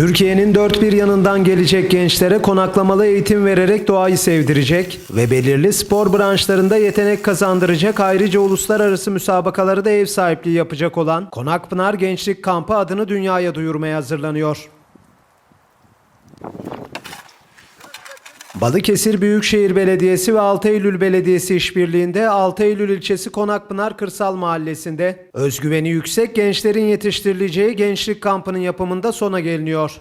Türkiye'nin dört bir yanından gelecek gençlere konaklamalı eğitim vererek doğayı sevdirecek ve belirli spor branşlarında yetenek kazandıracak ayrıca uluslararası müsabakaları da ev sahipliği yapacak olan Konakpınar Gençlik Kampı adını dünyaya duyurmaya hazırlanıyor. Balıkesir Büyükşehir Belediyesi ve 6 Eylül Belediyesi işbirliğinde 6 Eylül ilçesi Konakpınar Kırsal Mahallesi'nde özgüveni yüksek gençlerin yetiştirileceği gençlik kampının yapımında sona geliniyor.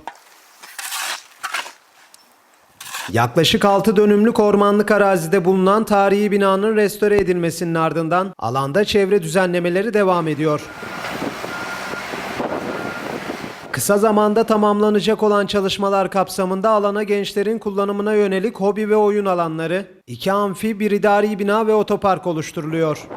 Yaklaşık 6 dönümlük ormanlık arazide bulunan tarihi binanın restore edilmesinin ardından alanda çevre düzenlemeleri devam ediyor. Kısa zamanda tamamlanacak olan çalışmalar kapsamında alana gençlerin kullanımına yönelik hobi ve oyun alanları, iki amfi, bir idari bina ve otopark oluşturuluyor.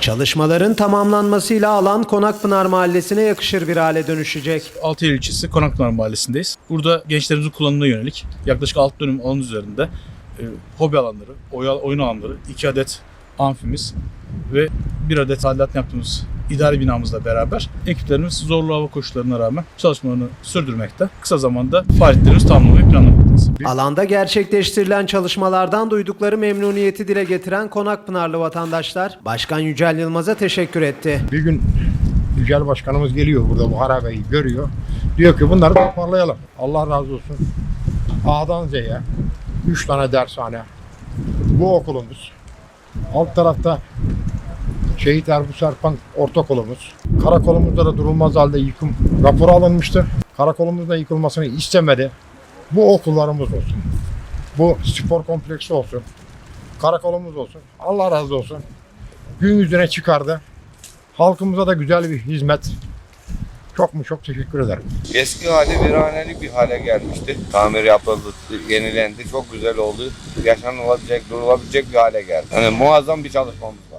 Çalışmaların tamamlanmasıyla alan Konakpınar Mahallesi'ne yakışır bir hale dönüşecek. Altıyıl ilçesi Konakpınar Mahallesi'ndeyiz. Burada gençlerimizin kullanımına yönelik yaklaşık 6 dönüm alan üzerinde e, hobi alanları, oy- oyun alanları, 2 adet amfimiz ve bir adet tadilat yaptığımız idari binamızla beraber ekiplerimiz zorlu hava koşullarına rağmen çalışmalarını sürdürmekte. Kısa zamanda faaliyetlerimizi tamamlamayı planlamaktayiz. Alanda gerçekleştirilen çalışmalardan duydukları memnuniyeti dile getiren Konakpınarlı vatandaşlar, Başkan Yücel Yılmaz'a teşekkür etti. Bir gün Yücel Başkanımız geliyor burada bu harabeyi görüyor. Diyor ki bunları toparlayalım. Allah razı olsun. A'dan Z'ye 3 tane dershane. Bu okulumuz. Alt tarafta Şehit Erbu Serpan ortaokulumuz. Karakolumuzda da durulmaz halde yıkım raporu alınmıştı. Karakolumuzda yıkılmasını istemedi. Bu okullarımız olsun. Bu spor kompleksi olsun. Karakolumuz olsun. Allah razı olsun. Gün yüzüne çıkardı. Halkımıza da güzel bir hizmet. Çok mu çok teşekkür ederim. Eski hali viraneli bir hale gelmişti. Tamir yapıldı, yenilendi. Çok güzel oldu. Yaşanılabilecek, durulabilecek bir hale geldi. Yani muazzam bir çalışmamız var.